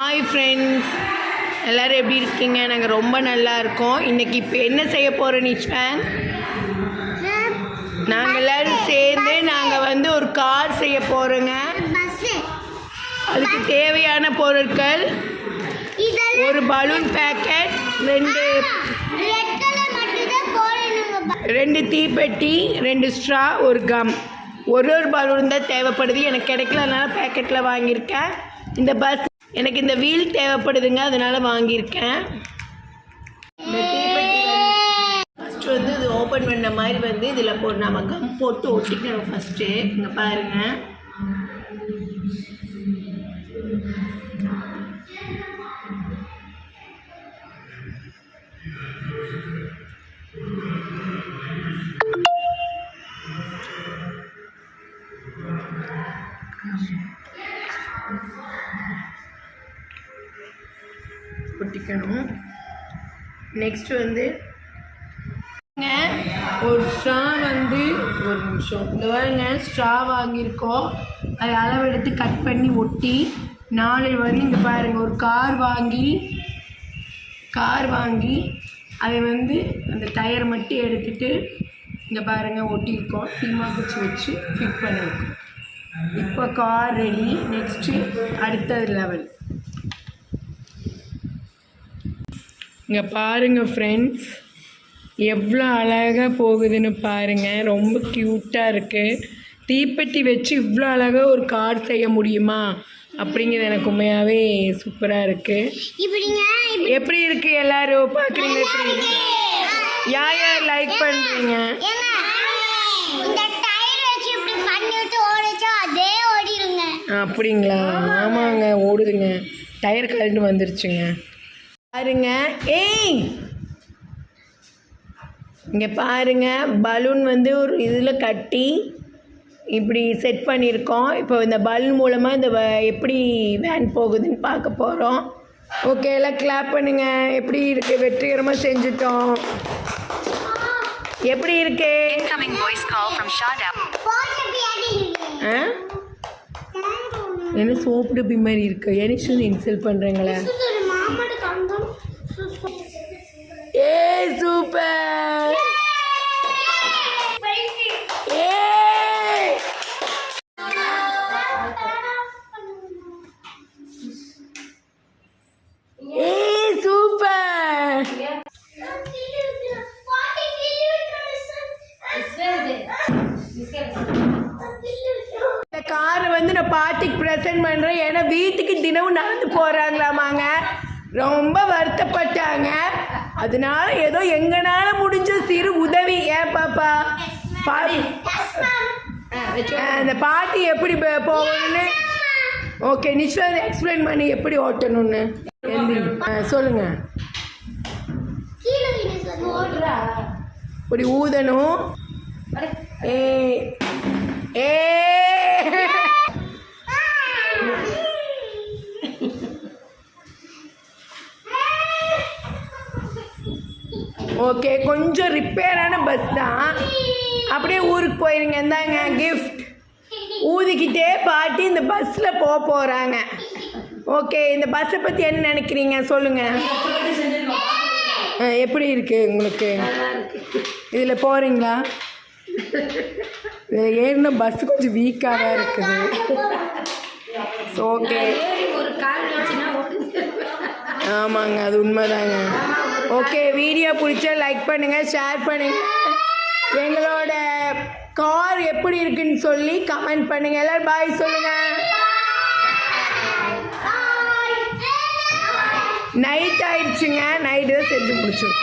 Hi friends எல்லோரும் எப்படி இருக்கீங்க? நாங்கள் ரொம்ப நல்லா இருக்கோம். இன்னைக்கு இப்போ என்ன செய்ய போகிறோம் நிச்வன் நாங்கள் எல்லோரும் சேர்ந்து நாங்கள் வந்து ஒரு கார் செய்ய போகிறோங்க அதுக்கு தேவையான பொருட்கள் ஒரு பலூன் பேக்கெட் ரெண்டு ரெண்டு தீப்பெட்டி ரெண்டு ஸ்ட்ரா ஒரு கம் ஒரு ஒரு பலூன் தான் தேவைப்படுது. எனக்கு கிடைக்கல அதனால பேக்கெட்டில் வாங்கியிருக்கேன். இந்த பஸ் எனக்கு இந்த வீல் தேவைப்படுதுங்க அதனால வாங்கியிருக்கேன். ஃபஸ்ட்டு வந்து இது ஓப்பன் பண்ண மாதிரி வந்து இதில் போ நம்ம கம் போட்டு ஒட்டிக்கணும் ஃபஸ்ட்டு இங்கே பாருங்கள் பிடிக்கணும் நெக்ஸ்ட் வந்து ஒரு ஸ்ட்ரா வந்து ஒரு நிமிஷம். இந்த பாருங்க ஸ்ட்ரா வாங்கியிருக்கோம். அதை அளவெடுத்து கட் பண்ணி ஒட்டி நாலு வந்து இங்கே பாருங்க ஒரு கார் வாங்கி கார் வாங்கி அதை வந்து அந்த டயர் மட்டும் எடுத்துட்டு இங்கே பாருங்க ஒட்டியிருக்கோம். சீமா குச்சி வச்சு ஃபிட் பண்ணியிருக்கோம். இப்போ கார் ரெடி நெக்ஸ்ட்டு அடுத்த லெவல் இங்கே பாருங்க ஃப்ரெண்ட்ஸ் எவ்வளோ அழகாக போகுதுன்னு பாருங்கள் ரொம்ப க்யூட்டாக இருக்குது தீப்பெட்டி வச்சு இவ்வளோ அழகாக ஒரு கார் செய்ய முடியுமா? அப்படிங்கிறது எனக்கு உண்மையாகவே சூப்பராக இருக்குது எப்படி இருக்குது எல்லாரும்? பார்க்குறீங்க எப்படி யார் யார் லைக் பண்ணுறீங்க அப்படிங்களா? ஆமாங்க ஓடுதுங்க. டயர் கழண்டு வந்துருச்சுங்க. பாருங்க. ஏய்! இங்கே பாருங்க. பலூன் வந்து ஒரு இதில் கட்டி இப்படி செட் பண்ணியிருக்கோம். இப்போ இந்த பலூன் மூலமாக இந்த எப்படி வேன் போகுதுன்னு பார்க்க போகிறோம் ஓகே எல்லாம் கிளாப் பண்ணுங்க. எப்படி இருக்கு? வெற்றிகரமாக செஞ்சுட்டோம். எப்படி இருக்கு? என்ன சோப்பு டப்பி மாதிரி இருக்கு? எனக்கு இன்சல்ட் பண்ணுறீங்களே பாட்டிக்கு ப்ரெசென்ட் பண்ணுறேன் ஏன்னா வீட்டுக்கு தினமும் நடந்து போகிறாங்களாமாங்க ரொம்ப வருத்தப்பட்டாங்க. அதனால ஏதோ எங்கனால முடிஞ்ச சிறு உதவி. ஏன் பாப்பா? அந்த பாட்டி எப்படி போகணும்னு? ஓகே நிச்சயம் எக்ஸ்பிளைன் பண்ணி எப்படி ஓட்டணும்னு. சொல்லுங்க. இப்படி ஊதணும். ஏ ஓகே கொஞ்சம் ரிப்பேரான பஸ் தான். அப்படியே ஊருக்கு போயிருங்க. இந்தாங்க கிஃப்ட் ஊதிக்கிட்டே பாட்டி இந்த பஸ்ஸில் போக போகிறாங்க ஓகே இந்த பஸ்ஸை பற்றி என்ன நினைக்கிறீங்க? சொல்லுங்கள் எப்படி இருக்குது உங்களுக்கு? இதில் போகிறீங்களா இதில் ஏறின பஸ் கொஞ்சம் வீக்காக தான் இருக்குது. ஓகே ஆமாங்க அது உண்மைதாங்க. ஓகே வீடியோ பிடிச்சா லைக் பண்ணுங்கள் ஷேர் பண்ணுங்கள் எங்களோட கார் எப்படி இருக்குன்னு சொல்லி கமெண்ட் பண்ணுங்கள் எல்லோரும் பாய் சொல்லுங்கள் நைட் ஆயிடுச்சுங்க. நைட்டு தான் செஞ்சு முடிச்சிருக்கோம்.